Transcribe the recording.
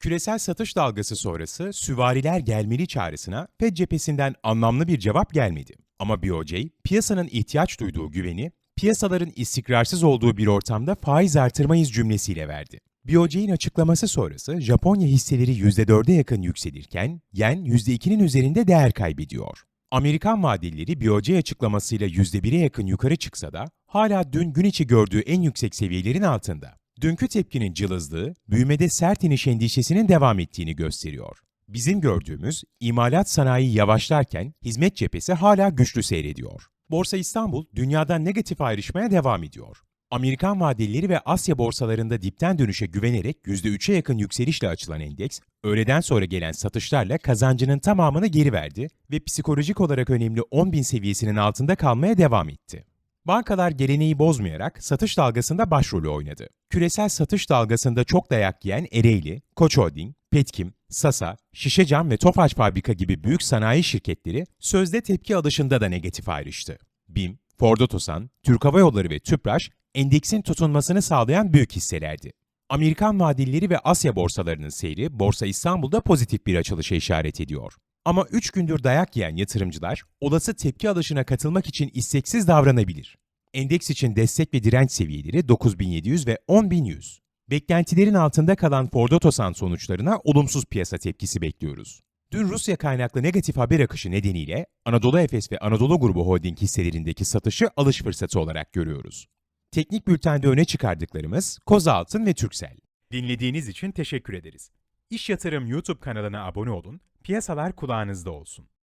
Küresel satış dalgası sonrası süvariler gelmeli çağrısına FED cephesinden anlamlı bir cevap gelmedi. Ama BOJ, piyasanın ihtiyaç duyduğu güveni, piyasaların istikrarsız olduğu bir ortamda faiz artırmayız cümlesiyle verdi. BOJ'in açıklaması sonrası Japonya hisseleri %4'e yakın yükselirken yen %2'nin üzerinde değer kaybediyor. Amerikan vadelileri BOJ açıklamasıyla %1'e yakın yukarı çıksa da hala dün gün içi gördüğü en yüksek seviyelerin altında. Dünkü tepkinin cılızlığı, büyümede sert iniş endişesinin devam ettiğini gösteriyor. Bizim gördüğümüz imalat sanayi yavaşlarken hizmet cephesi hala güçlü seyrediyor. Borsa İstanbul dünyada negatif ayrışmaya devam ediyor. Amerikan vadelileri ve Asya borsalarında dipten dönüşe güvenerek %3'e yakın yükselişle açılan endeks, öğleden sonra gelen satışlarla kazancının tamamını geri verdi ve psikolojik olarak önemli 10.000 seviyesinin altında kalmaya devam etti. Bankalar geleneği bozmayarak satış dalgasında başrolü oynadı. Küresel satış dalgasında çok dayak yiyen Ereğli, Koç Holding, Petkim, Sasa, Şişecam ve Tofaş Fabrika gibi büyük sanayi şirketleri sözde tepki alışında da negatif ayrıştı. BİM, Ford Otosan, Türk Hava Yolları ve Tüpraş endeksin tutunmasını sağlayan büyük hisselerdi. Amerikan vadelileri ve Asya borsalarının seyri Borsa İstanbul'da pozitif bir açılışa işaret ediyor. Ama 3 gündür dayak yiyen yatırımcılar olası tepki alışına katılmak için isteksiz davranabilir. Endeks için destek ve direnç seviyeleri 9700 ve 10100. Beklentilerin altında kalan Ford Otosan sonuçlarına olumsuz piyasa tepkisi bekliyoruz. Dün Rusya kaynaklı negatif haber akışı nedeniyle Anadolu Efes ve Anadolu Grubu Holding hisselerindeki satışı alış fırsatı olarak görüyoruz. Teknik bültende öne çıkardıklarımız Kozaltın ve Türksel. Dinlediğiniz için teşekkür ederiz. İş Yatırım YouTube kanalına abone olun, piyasalar kulağınızda olsun.